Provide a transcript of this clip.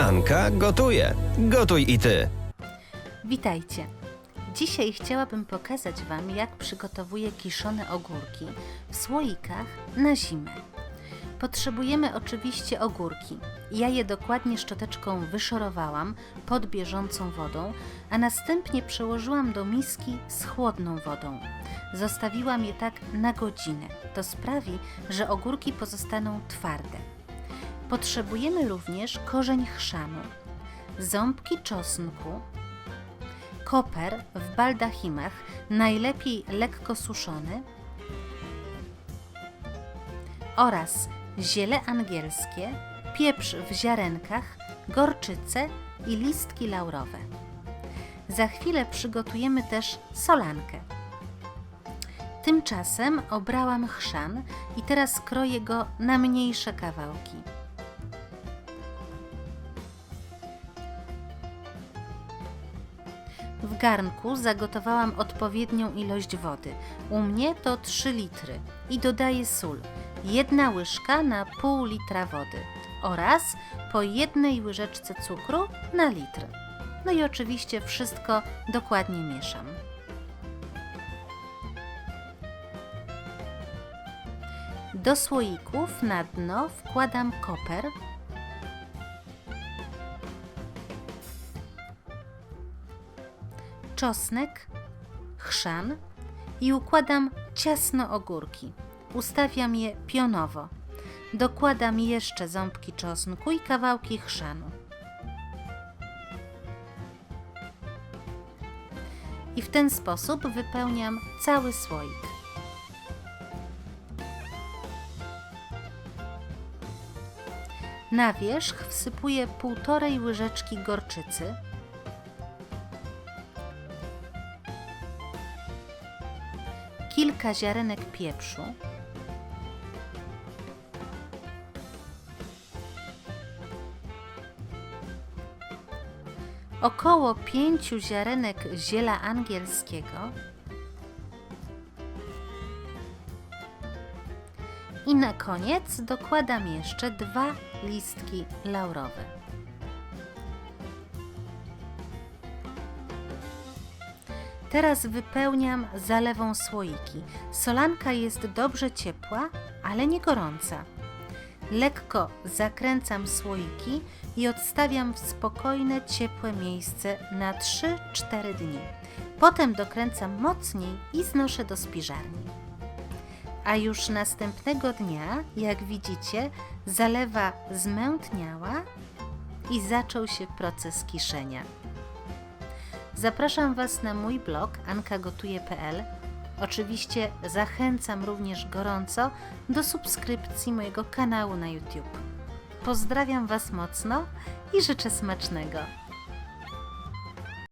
Anka gotuje. Gotuj i ty. Witajcie! Dzisiaj chciałabym pokazać Wam, jak przygotowuję kiszone ogórki w słoikach na zimę. Potrzebujemy oczywiście ogórki. Ja je dokładnie szczoteczką wyszorowałam pod bieżącą wodą, a następnie przełożyłam do miski z chłodną wodą. Zostawiłam je tak na godzinę. To sprawi, że ogórki pozostaną twarde. Potrzebujemy również korzeń chrzanu, ząbki czosnku, koper w baldachimach, najlepiej lekko suszony, oraz ziele angielskie, pieprz w ziarenkach, gorczycę i listki laurowe. Za chwilę przygotujemy też solankę. Tymczasem obrałam chrzan i teraz kroję go na mniejsze kawałki. W garnku zagotowałam odpowiednią ilość wody. U mnie to 3 litry i dodaję sól. Jedna łyżka na pół litra wody oraz po jednej łyżeczce cukru na litr. No i oczywiście wszystko dokładnie mieszam. Do słoików na dno wkładam koper, czosnek, chrzan i układam ciasno ogórki. Ustawiam je pionowo. Dokładam jeszcze ząbki czosnku i kawałki chrzanu. I w ten sposób wypełniam cały słoik. Na wierzch wsypuję półtorej łyżeczki gorczycy, kilka ziarenek pieprzu, około pięciu ziarenek ziela angielskiego i na koniec dokładam jeszcze dwa listki laurowe. Teraz wypełniam zalewą słoiki. Solanka jest dobrze ciepła, ale nie gorąca. Lekko zakręcam słoiki i odstawiam w spokojne, ciepłe miejsce na 3-4 dni. Potem dokręcam mocniej i znoszę do spiżarni. A już następnego dnia, jak widzicie, zalewa zmętniała i zaczął się proces kiszenia. Zapraszam Was na mój blog ankagotuje.pl. Oczywiście zachęcam również gorąco do subskrypcji mojego kanału na YouTube. Pozdrawiam Was mocno i życzę smacznego.